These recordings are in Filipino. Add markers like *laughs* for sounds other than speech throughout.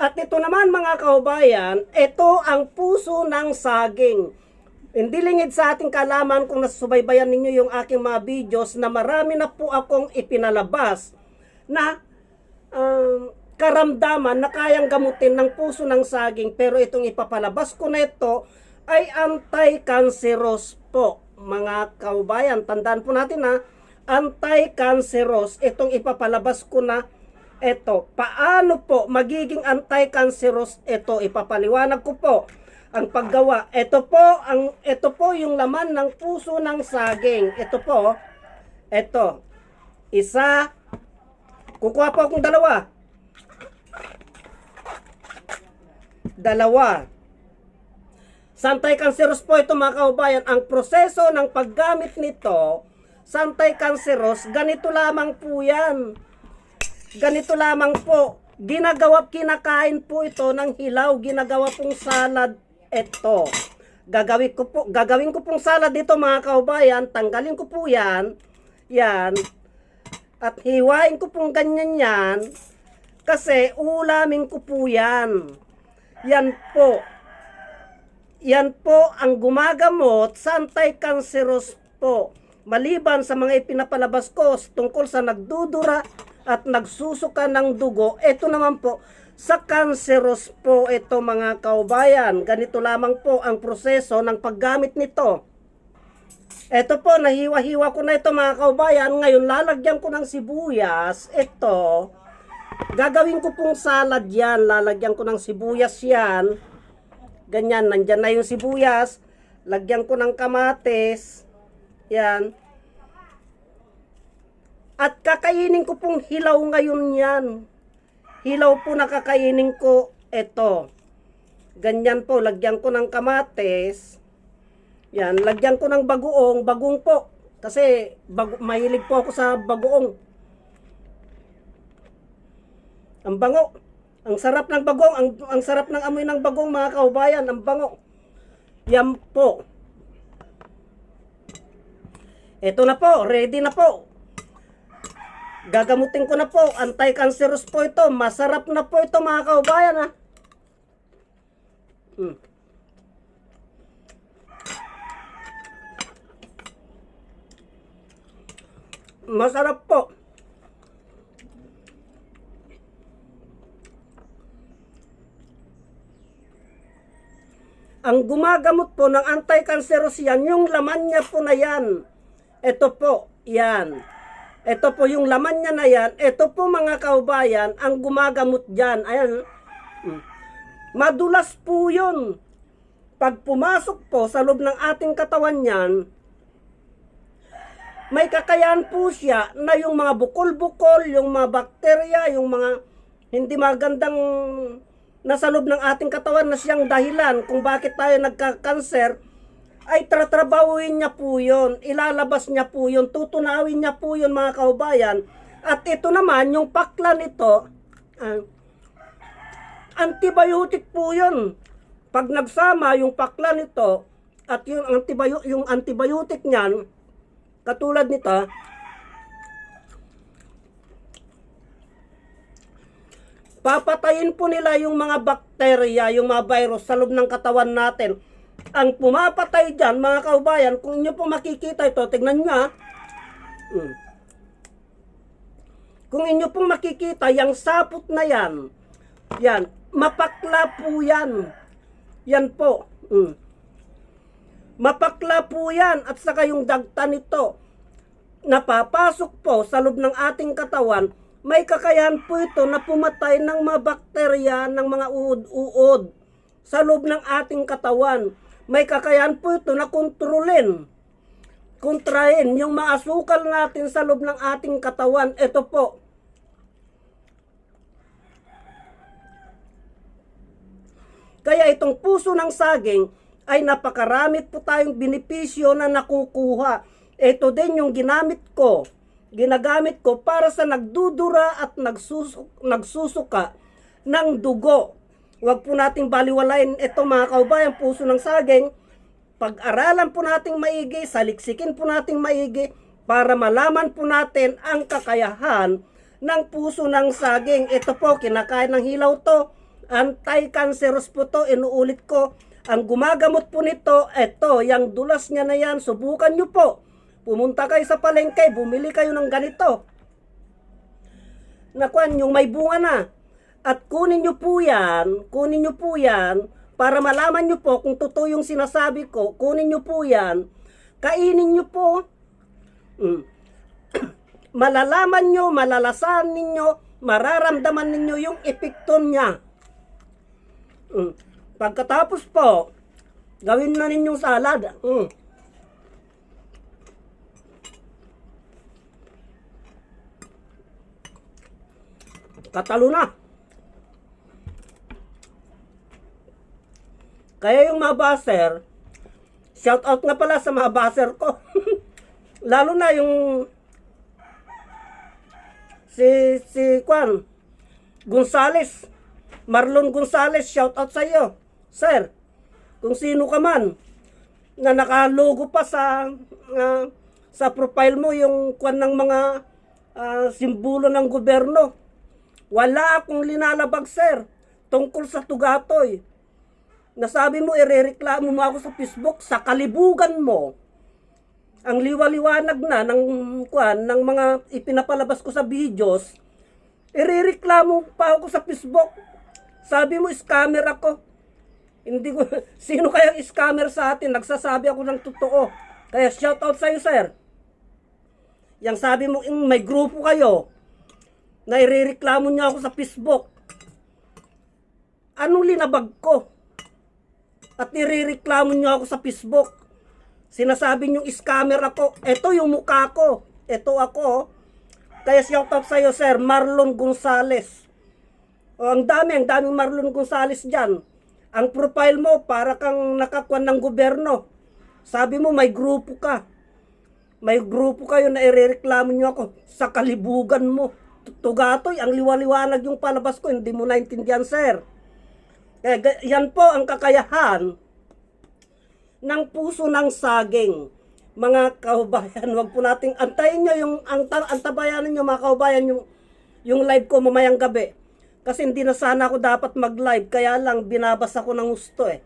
At ito naman mga kaubayan, ito ang puso ng saging. Hindi lingid sa ating kalaman kung nasubaybayan ninyo yung aking mga videos na marami na po akong ipinalabas na um, karamdaman na kayang gamutin ng puso ng saging pero itong ipapalabas ko na ito ay anti-cancerous po mga kaubayan. Tandaan po natin na anti-cancerous itong ipapalabas ko na ito. Paano po magiging anti-cancerous ito? Ipapaliwanag ko po ang paggawa. Ito po ang ito po yung laman ng puso ng saging. Ito po. Ito. Isa. Kukuha po akong dalawa. Dalawa. Santay cancerous po ito mga kaubayan. Ang proseso ng paggamit nito, santay cancerous, ganito lamang po yan. Ganito lamang po. Ginagawa, kinakain po ito ng hilaw. Ginagawa pong salad ito. Gagawin ko po, gagawin ko pong salad dito mga kaubayan. Tanggalin ko po yan. Yan. At hiwain ko pong ganyan yan. Kasi ulamin ko po yan. Yan po. Yan po ang gumagamot sa anti-cancerous po. Maliban sa mga ipinapalabas ko tungkol sa nagdudura at nagsusuka ng dugo, ito naman po sa cancerous po ito mga kaubayan. Ganito lamang po ang proseso ng paggamit nito. Ito po, nahiwa-hiwa ko na ito mga kaubayan. Ngayon, lalagyan ko ng sibuyas. Ito, gagawin ko pong salad yan. Lalagyan ko ng sibuyas yan. Ganyan, nandyan na yung sibuyas. Lagyan ko ng kamates. Yan. At kakainin ko pong hilaw ngayon yan. Hilaw po na kakainin ko. Ito. Ganyan po, lagyan ko ng kamates. Yan, lagyan ko ng bagoong. Bagong po. Kasi bago, mahilig po ako sa bagoong. Ang bango. Ang sarap ng bagong, ang, ang sarap ng amoy ng bagong mga kaubayan, ang bango. Yan po. Ito na po, ready na po. Gagamutin ko na po, anti-cancerous po ito. Masarap na po ito mga kaubayan ha. Hmm. Masarap po. Ang gumagamot po ng anti-cancerous yan, yung laman niya po na yan. Ito po, yan. Ito po yung laman niya na yan. Ito po mga kaubayan, ang gumagamot dyan. Ayan. Mm. Madulas po yun. Pag pumasok po sa loob ng ating katawan yan, may kakayahan po siya na yung mga bukol-bukol, yung mga bakterya, yung mga hindi magandang nasa loob ng ating katawan na siyang dahilan kung bakit tayo nagka-cancer, ay tratrabawin niya po yun, ilalabas niya po yun, tutunawin niya po yun mga kaubayan. At ito naman, yung pakla nito, ah, antibiotic po yun. Pag nagsama yung pakla nito at yung, antibio- yung antibiotic niyan, katulad nito, papatayin po nila yung mga bakterya, yung mga virus sa loob ng katawan natin. Ang pumapatay dyan, mga kaubayan, kung inyo po makikita ito, tignan nyo ah. Hmm. Kung inyo pong makikita, yung sapot na yan, yan, mapakla po yan. Yan po. Hmm. Mapakla po yan at saka yung dagta nito napapasok po sa loob ng ating katawan, may kakayahan po ito na pumatay ng mga bakterya ng mga uod-uod sa loob ng ating katawan. May kakayahan po ito na kontrolin, kontrahin yung mga natin sa loob ng ating katawan. Ito po, Kaya itong puso ng saging ay napakaramit po tayong benepisyo na nakukuha. Ito din yung ginamit ko. Ginagamit ko para sa nagdudura at nagsusuk, nagsusuka ng dugo. Huwag po nating baliwalain ito mga kaubayan, puso ng saging. Pag-aralan po nating maigi, saliksikin po nating maigi para malaman po natin ang kakayahan ng puso ng saging. Ito po, kinakain ng hilaw to Anti-cancerous po to, inuulit ko. Ang gumagamot po nito, eto, yung dulas niya na yan, subukan nyo po. Pumunta kayo sa palengke, bumili kayo ng ganito. Nakuan, yung may bunga na. At kunin nyo po yan, kunin nyo po yan, para malaman nyo po kung totoo yung sinasabi ko, kunin nyo po yan, kainin nyo po. Mm. *clears throat* Malalaman nyo, malalasan ninyo, mararamdaman ninyo yung epekto niya. Mm. Pagkatapos po, gawin na ninyong salad. Mm. Katalo na. Kaya yung mga baser, shout out nga pala sa mga baser ko. *laughs* Lalo na yung si si Kwan Gonzales, Marlon Gonzales, shout out sa iyo. Sir, kung sino ka man na nakalogo pa sa ah, sa profile mo yung kwan ng mga ah, simbolo ng gobyerno. Wala akong linalabag, sir, tungkol sa Tugatoy. Nasabi mo, irereklamo mo ako sa Facebook, sa kalibugan mo, ang liwaliwanag na ng, kwan, ng mga ipinapalabas ko sa videos, irereklamo pa ako sa Facebook. Sabi mo, scammer ako. Hindi ko, *laughs* sino kayang scammer sa atin? Nagsasabi ako ng totoo. Kaya shout out sa'yo, sir. Yang sabi mo, "Mm, may grupo kayo, na irereklamo niyo ako sa Facebook. Anong linabag ko? At nirereklamo niyo ako sa Facebook. Sinasabi niyo scammer ako. Ito yung mukha ko. Ito ako. oh. Kaya shout out sa'yo, sir, Marlon Gonzales. O, ang dami, ang daming Marlon Gonzales dyan. Ang profile mo, para kang nakakuan ng gobyerno. Sabi mo, may grupo ka. May grupo kayo na irereklamo nyo ako sa kalibugan mo. Tugatoy, ang liwaliwanag yung palabas ko, hindi mo naintindihan, sir. Ga- yan po ang kakayahan ng puso ng saging. Mga kaubayan, wag po nating antayin nyo yung ang, ta- antabayanan nyo mga kaubayan yung yung live ko mamayang gabi. Kasi hindi na sana ako dapat mag-live, kaya lang binabas ako ng gusto eh.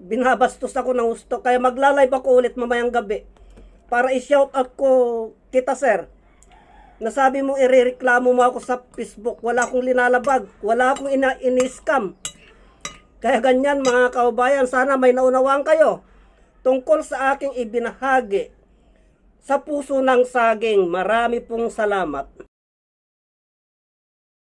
Binabastos ako ng gusto, kaya magla-live ako ulit mamayang gabi. Para i-shout out ko kita sir. Nasabi mo irereklamo mo ako sa Facebook, wala akong linalabag, wala akong ina ini-scam. Kaya ganyan mga kaubayan, sana may naunawaan kayo tungkol sa aking ibinahagi sa puso ng saging. Marami pong salamat.